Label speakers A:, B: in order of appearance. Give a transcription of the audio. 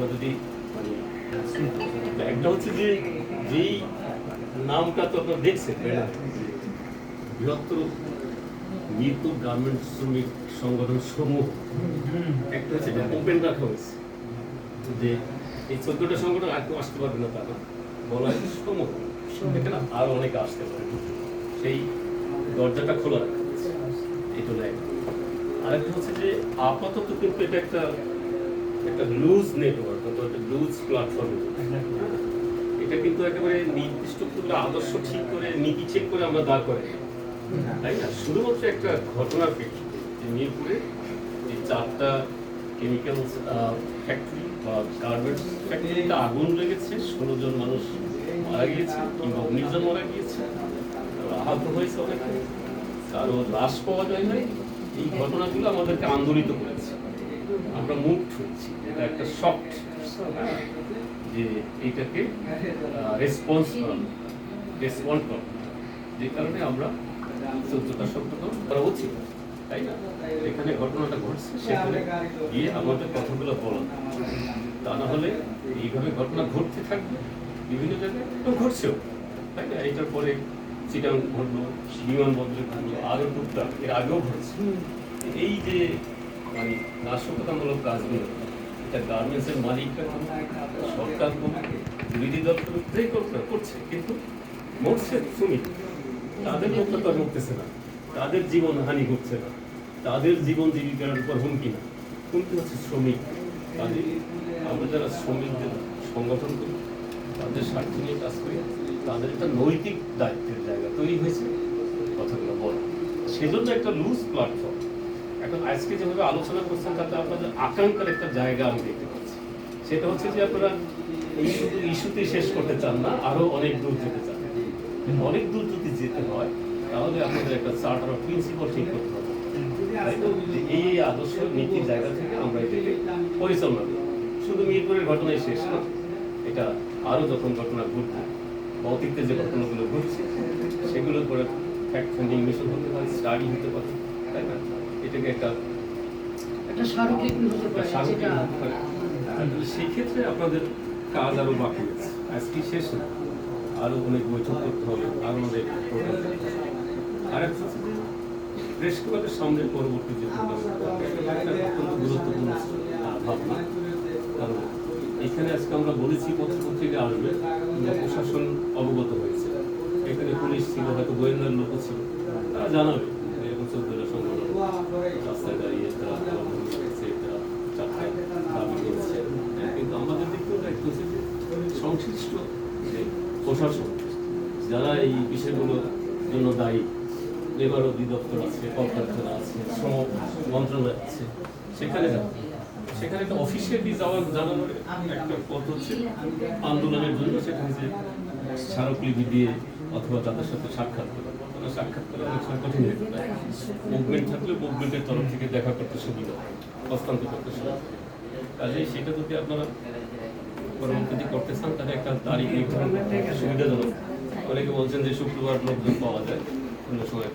A: আমরা যদি মানে একটা হচ্ছে যে যেই নামটা তো আপনারা দেখছেন বৃহত্তর মিরপুর গার্মেন্টস শ্রমিক সংগঠন সমূহ একটা হচ্ছে ওপেন রাখা হয়েছে। যে এই চোদ্দটা সংগঠন আর কেউ আসতে পারবে না তারা বলা হয়েছে সমূহ এখানে আরও অনেকে আসতে পারে। সেই দরজাটা খোলা রাখা হয়েছে। এটা হলো একটা আরেকটা হচ্ছে যে আপাতত কিন্তু এটা একটা একটা নেটওয়ার্ক অথবা একটা প্ল্যাটফর্ম এটা কিন্তু একেবারে নির্দিষ্ট আদর্শ ঠিক করে, নীতি করে আমরা দাঁড় করে তাই না? শুধুমাত্র একটা ঘটনার প্রেক্ষিতে যে মিরপুরে এই চারটা কেমিক্যাল ফ্যাক্টরি বা গার্মেন্টস ফ্যাক্টরিতে আগুন লেগেছে, ষোলো জন মানুষ মারা গিয়েছে, কিংবা উনিশ জন মারা গিয়েছে আহত হয়েছে অনেকে। কারও লাশ পাওয়া যায় নাই এই ঘটনাগুলো আমাদেরকে আন্দোলিত করেছে। আমরা মুখ হয়েছি এটা একটা শক্ট যে এইটাকে রেসপন্স রেসপন্ড করা যে কারণে আমরা চোদ্দটা শব্দ করা উচিত, তাই না? এখানে ঘটনাটা ঘটছে, সেখানে গিয়ে আমাদের কথাগুলো বলা। তা না হলে এইভাবে ঘটনা ঘটতে থাকবে, বিভিন্ন জায়গায় তো ঘটছেও, তাই না? এটার পরে চিটাং ঘটলো, বিমানবন্দরে ঘটলো, আরও টুকটাক, এর আগেও ঘটছে। এই যে মানে নাশকতামূলক কাজগুলো। এটা গার্মেন্টসের মালিকরা সরকার বিরোধী দল করুক করছে, কিন্তু মরছে শ্রমিক তাদের লোকটা তো মরতেছে না। তাদের জীবন হানি ঘটছে না। তাদের জীবন জীবিকার উপর হুমকি না। হুমকি হচ্ছে শ্রমিক। তাদের আমরা যারা শ্রমিকদের সংগঠন করি, তাদের স্বার্থ নিয়ে কাজ করি, তাদের একটা নৈতিক দায়িত্বের জায়গা তৈরি হয়েছে, কথাগুলো বলা। সেজন্য একটা লুজ প্ল্যাটফর্ম এখন আজকে যেভাবে আলোচনা করছেন, তাতে আপনাদের আকাঙ্ক্ষার একটা জায়গা আমি দেখতে পাচ্ছি। সেটা হচ্ছে যে আপনারা এই শুধু শেষ করতে চান না, আরও অনেক দূর যেতে চান। অনেক দূর যদি যেতে হয়, তাহলে আপনাদের একটা চার্টার অফ প্রিন্সিপাল ঠিক করতে হবে। এই আদর্শ নীতির জায়গা থেকে আমরা এটাকে পরিচালনা করি। শুধু মিরপুরের ঘটনায় শেষ না, এটা আরও যখন ঘটনা ঘটবে, ভৌতিকতে যে ঘটনাগুলো ঘটছে, সেগুলোর পরে ফ্যাক্ট ফাইন্ডিং মিশন হতে পারে স্টাডি হতে পারে, তাই না? এটাকে একটা
B: একটা স্মারকলিপি হতে
A: একটা
B: পারে যেটা
A: হতে পারে। সেই ক্ষেত্রে আপনাদের কাজ আরও বাকি আছে আজকে শেষ না আরও অনেক বৈঠক করতে হবে আরও অনেক। আর একটা সামনে পরবর্তী যে অত্যন্ত গুরুত্বপূর্ণ ভাবনা কারণ এখানে আজকে আমরা বলেছি পত্রপত্রিকা আসবে প্রশাসন অবগত হয়েছে এখানে পুলিশ ছিল হয়তো গোয়েন্দার লোকও ছিল তারা জানাবে যে এরকম সংগঠন রাস্তায় দাঁড়িয়ে তারা দাবি করেছে। হ্যাঁ, কিন্তু আমাদের দিক থেকে দায়িত্ব হচ্ছে যে সংশ্লিষ্ট যে প্রশাসন যারা এই বিষয়গুলোর জন্য দায়ী লেবার অধিদপ্তর আছে কলকারখানা আছে শ্রম মন্ত্রণালয় আছে সেখানে সেখানে একটা অফিসিয়ালি যাওয়ার জানানোর একটা পথ হচ্ছে আন্দোলনের জন্য সেটা হচ্ছে স্মারকলিপি দিয়ে অথবা তাদের সাথে সাক্ষাৎ করা। সাক্ষাৎ করা অনেক সময় কঠিন হয়ে যায়। মুভমেন্ট থাকলে মুভমেন্টের তরফ থেকে দেখা করতে সুবিধা হস্তান্তর করতে সুবিধা। কাজেই সেটা যদি আপনারা পরবর্তী করতে চান, তাহলে একটা তারিখ নির্ধারণ সুবিধাজনক। অনেকে বলছেন যে শুক্রবার লোকজন পাওয়া যায়, অন্য সময়